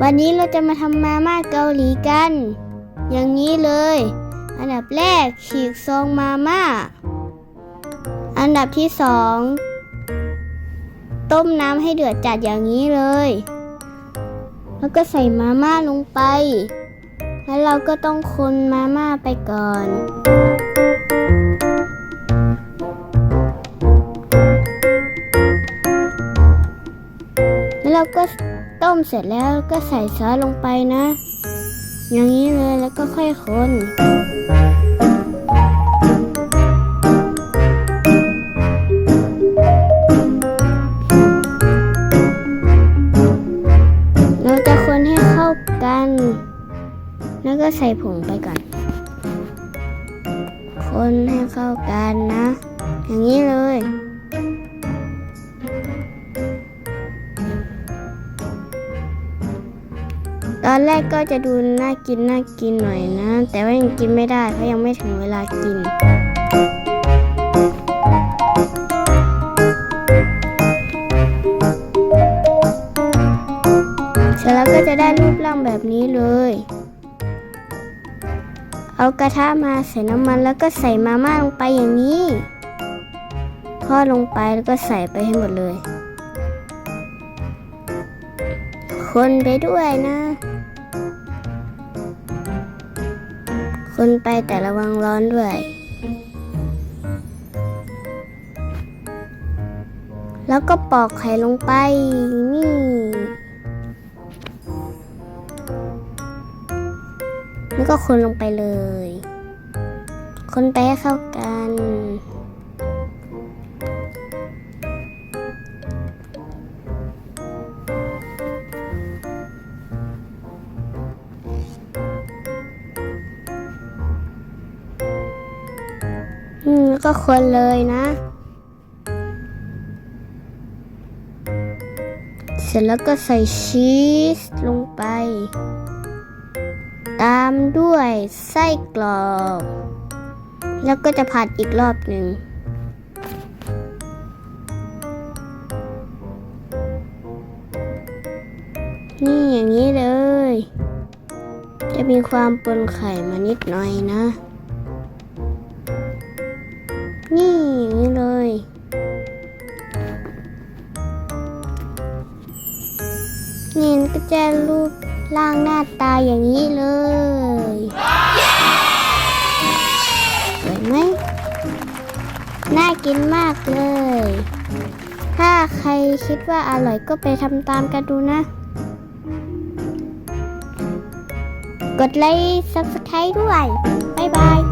วันนี้เราจะมาทำมาม่าเกาหลีกัน อย่างนี้เลย อันดับแรกฉีกซองมาม่า อันดับที่สองต้มน้ำให้เดือดจัดอย่างนี้เลย แล้วก็ใส่มาม่าลงไป แล้วเราก็ต้องคนมาม่าไปก่อนแล้วเราก็ ต้มเสร็จแล้วก็ใส่ซอสลงไปนะ อย่างนี้เลยแล้วก็ค่อยคนเราจะคนให้เข้ากัน แล้วก็ใส่ผงไปก่อน คนให้เข้ากันนะ อย่างนี้เลย อนแรกก็จะดูน่ากินน่ากินหน่อยนะ แต่ว่ายังกินไม่ได้เพราะยังไม่ถึงเวลากิน เสร็จแล้วก็จะได้รูปร่างแบบนี้เลย เอากระทะมาใส่น้ำมันแล้วก็ใส่มาม่าลงไปอย่างนี้ทอดลงไปแล้วก็ใส่ไปให้หมดเลย คนไปด้วยนะ นไปแต่ระวังร้อนด้วย แล้วก็ปอกไข่ลงไปนี่ แล้วก็คนลงไปเลย คนไปให้เข้ากัน ก็คนเลยนะ เสร็จแล้วก็ใส่ชีสลงไป ตามด้วยไส้กรอก แล้วก็จะผัดอีกรอบหนึ่งนี่อย่างนี้เลย จะมีความปนไข่มานิดหน่อยนะ นี่อย่างนี้เลย นี่ก็จะรูปร่างหน้าตาอย่างนี้เลยสวยไหมน่ากินมากเลย ถ้าใครคิดว่าอร่อยก็ไปทำตามกันดูนะ กดไลค์ subscribe ด้วย บ๊ายบาย